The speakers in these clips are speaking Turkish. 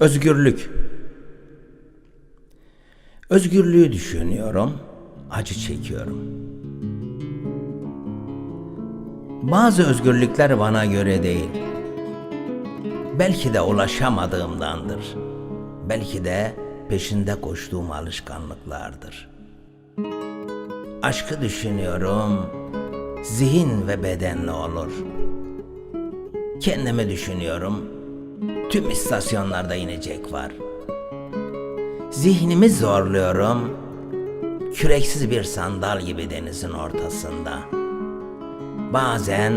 Özgürlük. Özgürlüğü düşünüyorum, acı çekiyorum. Bazı özgürlükler bana göre değil. Belki de ulaşamadığımdandır. Belki de peşinde koştuğum alışkanlıklardır. Aşkı düşünüyorum, zihin ve bedenle olur. Kendimi düşünüyorum, tüm istasyonlarda inecek var. Zihnimi zorluyorum, küreksiz bir sandal gibi denizin ortasında. Bazen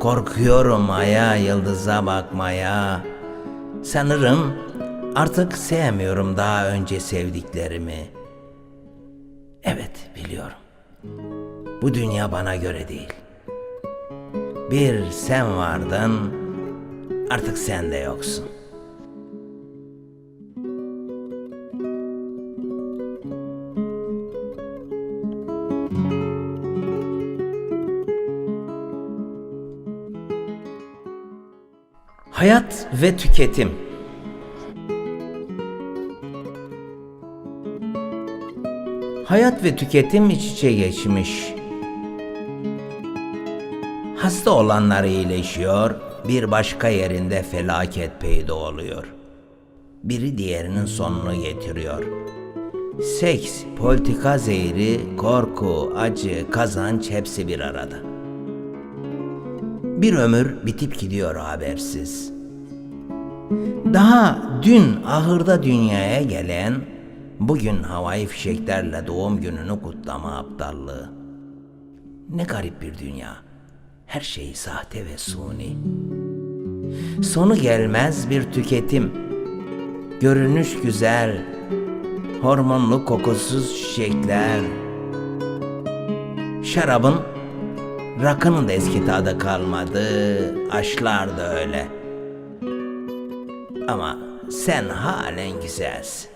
korkuyorum aya yıldıza bakmaya. Sanırım artık sevmiyorum daha önce sevdiklerimi. Evet biliyorum. Bu dünya bana göre değil. Bir sen vardın, artık sen de yoksun. Hayat ve tüketim. Hayat ve tüketim iç içe geçmiş. Hasta olanlar iyileşiyor, bir başka yerinde felaket peyda oluyor. Biri diğerinin sonunu getiriyor. Seks, politika zehri, korku, acı, kazanç hepsi bir arada. Bir ömür bitip gidiyor habersiz. Daha dün ahırda dünyaya gelen, bugün havai fişeklerle doğum gününü kutlama aptallığı. Ne garip bir dünya. Her şey sahte ve suni. Sonu gelmez bir tüketim. Görünüş güzel, hormonlu kokusuz çiçekler. Şarabın, rakının da eski tadı kalmadı, aşlar da öyle. Ama sen halen güzelsin.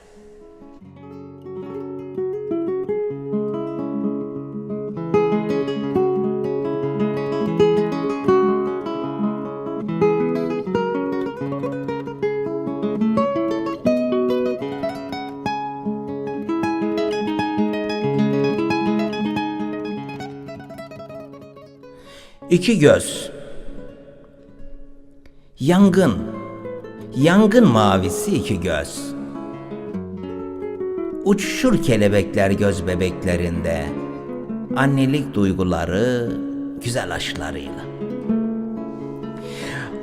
İki göz. Yangın. Yangın mavisi iki göz. Uçuşur kelebekler göz bebeklerinde. Annelik duyguları güzel aşklarıyla.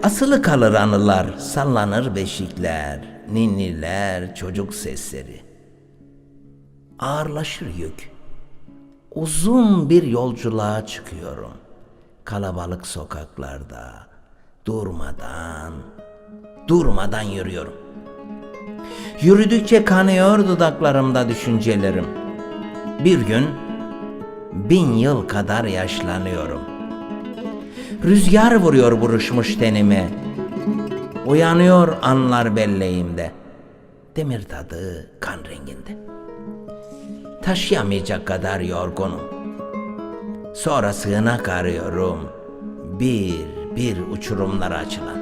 Asılı kalır anılar, sallanır beşikler, ninniler, çocuk sesleri. Ağırlaşır yük. Uzun bir yolculuğa çıkıyorum. Kalabalık sokaklarda durmadan, durmadan yürüyorum. Yürüdükçe kanıyor dudaklarımda düşüncelerim. Bir gün bin yıl kadar yaşlanıyorum. Rüzgar vuruyor buruşmuş tenime. Uyanıyor anlar belleğimde. Demir tadı kan renginde. Taşıyamayacak kadar yorgunum. Sonra sığınak arıyorum. Bir bir uçurumlara açılan.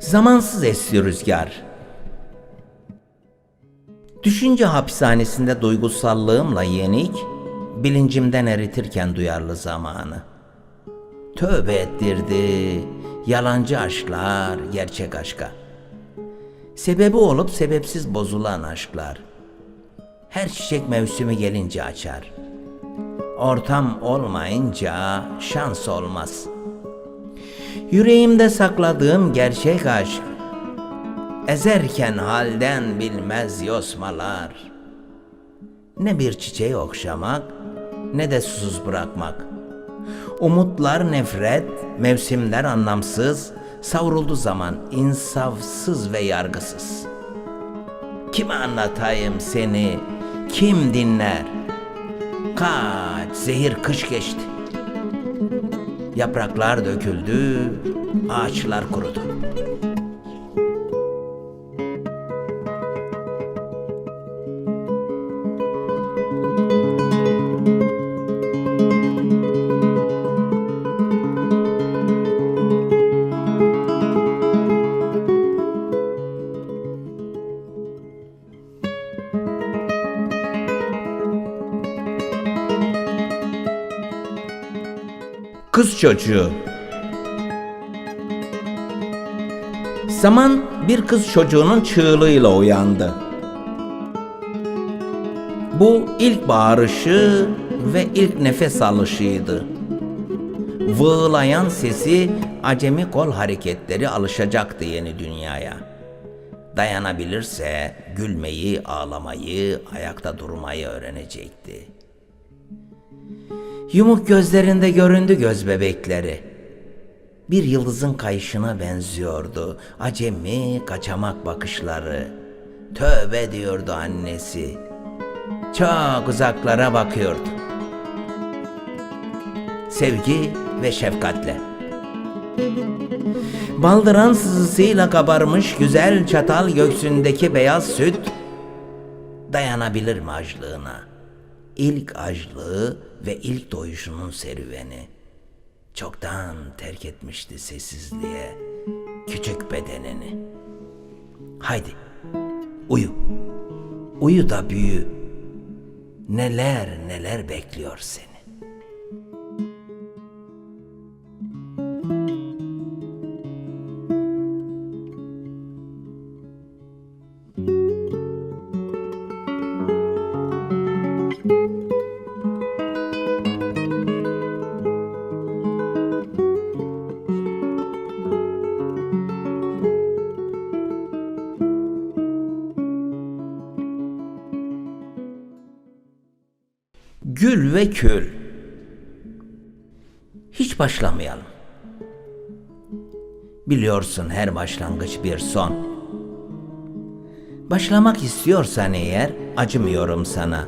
Zamansız esiyor rüzgar. Düşünce hapishanesinde duygusallığımla yenik, bilincimden eritirken duyarlı zamanı. Tövbe ettirdi, yalancı aşklar gerçek aşka. Sebebi olup sebepsiz bozulan aşklar. Her çiçek mevsimi gelince açar. Ortam olmayınca şans olmaz. Yüreğimde sakladığım gerçek aşk. Ezerken halden bilmez yosmalar. Ne bir çiçeği okşamak ne de susuz bırakmak. Umutlar nefret, mevsimler anlamsız, savruldu zaman insafsız ve yargısız. Kime anlatayım seni, kim dinler? Kaç zehir kış geçti. Yapraklar döküldü, ağaçlar kurudu. Çocuğu. Zaman bir kız çocuğunun çığlığıyla uyandı. Bu ilk bağırışı ve ilk nefes alışıydı. Vığlayan sesi acemi kol hareketleri alışacaktı yeni dünyaya. Dayanabilirse gülmeyi, ağlamayı, ayakta durmayı öğrenecekti. Yumuk gözlerinde göründü göz bebekleri. Bir yıldızın kayışına benziyordu. Acemi kaçamak bakışları. Tövbe diyordu annesi. Çok uzaklara bakıyordu. Sevgi ve şefkatle. Baldıran sızısıyla kabarmış güzel çatal göksündeki beyaz süt dayanabilir mi açlığına? İlk açlığı ve ilk doyuşunun serüveni. Çoktan terk etmişti sessizliğe küçük bedenini. Haydi uyu. Uyu da büyü. Neler neler bekliyor seni. Gül ve kül. Hiç başlamayalım. Biliyorsun her başlangıç bir son. Başlamak istiyorsan eğer acımıyorum sana.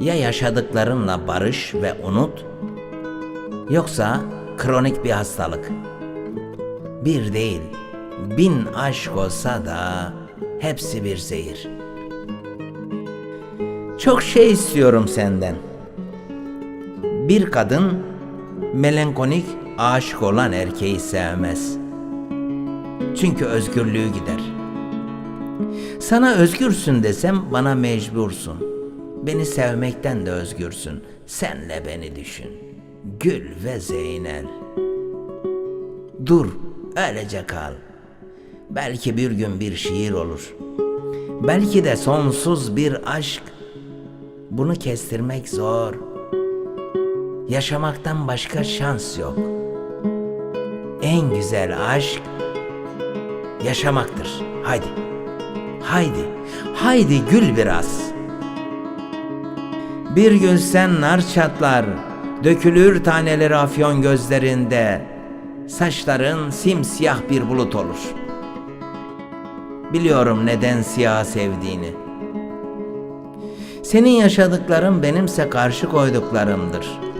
Ya yaşadıklarınla barış ve unut, yoksa kronik bir hastalık. Bir değil, bin aşk olsa da hepsi bir zehir. Çok şey istiyorum senden. Bir kadın melankolik aşık olan erkeği sevmez. Çünkü özgürlüğü gider. Sana özgürsün desem bana mecbursun. Beni sevmekten de özgürsün. Senle beni düşün. Gül ve Zeynel. Dur, öylece kal. Belki bir gün bir şiir olur. Belki de sonsuz bir aşk. Bunu kestirmek zor. Yaşamaktan başka şans yok. En güzel aşk yaşamaktır. Haydi. Haydi. Haydi gül biraz. Bir gülsen nar çatlar, dökülür taneleri afyon gözlerinde. Saçların simsiyah bir bulut olur. Biliyorum neden siyah sevdiğini. Senin yaşadıkların benimse karşı koyduklarımdır.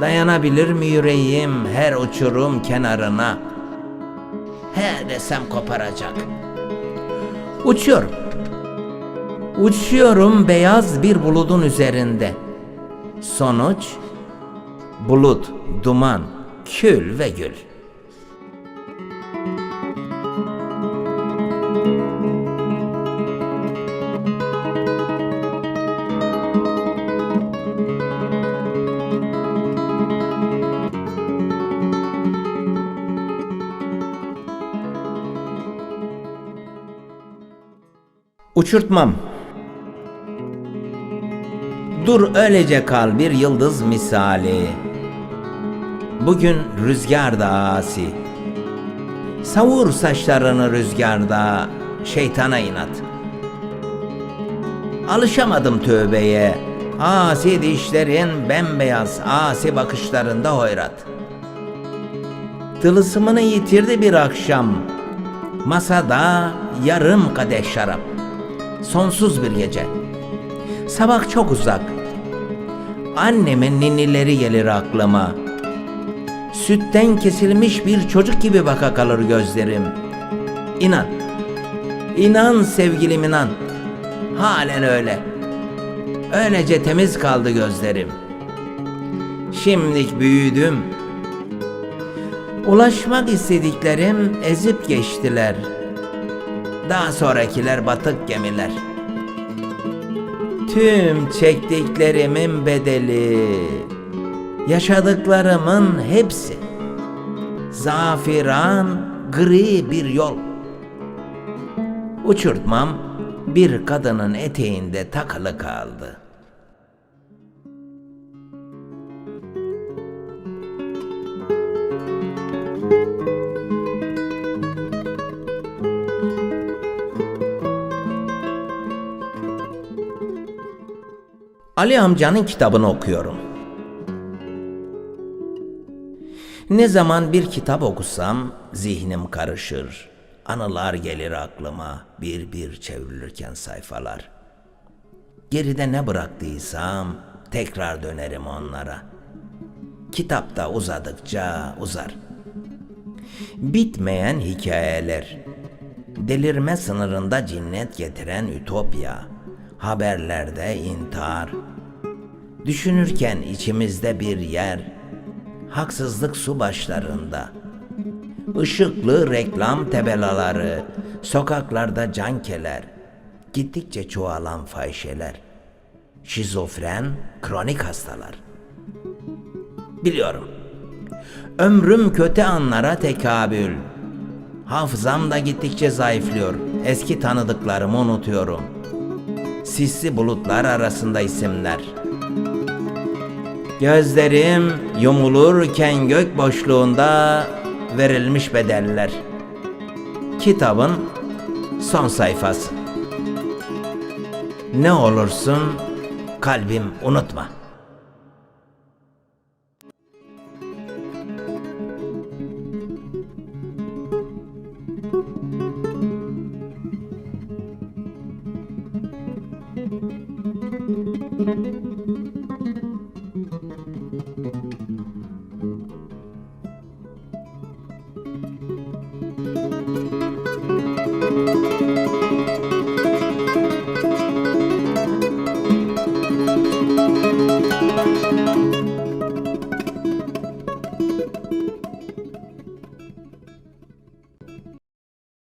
Dayanabilir mi yüreğim her uçurum kenarına? He desem koparacak. Uçuyorum. Uçuyorum beyaz bir buludun üzerinde. Sonuç bulut, duman, kül ve gül. Uçurtmam. Dur öylece kal bir yıldız misali. Bugün rüzgarda asi. Savur saçlarını rüzgarda, şeytana inat. Alışamadım tövbeye. Asi dişlerin bembeyaz, asi bakışlarında hoyrat. Tılısımını yitirdi bir akşam. Masada yarım kadeh şarap. Sonsuz bir gece. Sabah çok uzak. Annemin ninnileri gelir aklıma. Sütten kesilmiş bir çocuk gibi baka kalır gözlerim. İnan, inan sevgilim inan. Halen öyle. Öylece temiz kaldı gözlerim. Şimdilik büyüdüm. Ulaşmak istediklerim ezip geçtiler. Daha sonrakiler batık gemiler. Tüm çektiklerimin bedeli, yaşadıklarımın hepsi. Zafiran gri bir yol. Uçurtmam bir kadının eteğinde takılı kaldı. Ali amcanın kitabını okuyorum. Ne zaman bir kitap okusam zihnim karışır. Anılar gelir aklıma bir bir çevrilirken sayfalar. Geride ne bıraktıysam tekrar dönerim onlara. Kitapta uzadıkça uzar. Bitmeyen hikayeler. Delirme sınırında cinnet getiren ütopya. Haberlerde intihar. Düşünürken içimizde bir yer. Haksızlık su başlarında. Işıklı reklam tabelaları, sokaklarda cankeler, gittikçe çoğalan fahişeler, şizofren, kronik hastalar. Biliyorum. Ömrüm kötü anlara tekabül. Hafızam da gittikçe zayıflıyor. Eski tanıdıklarımı unutuyorum. Sisli bulutlar arasında isimler. Gözlerim yumulurken gök boşluğunda verilmiş bedeller. Kitabın son sayfası. Ne olursun kalbim unutma.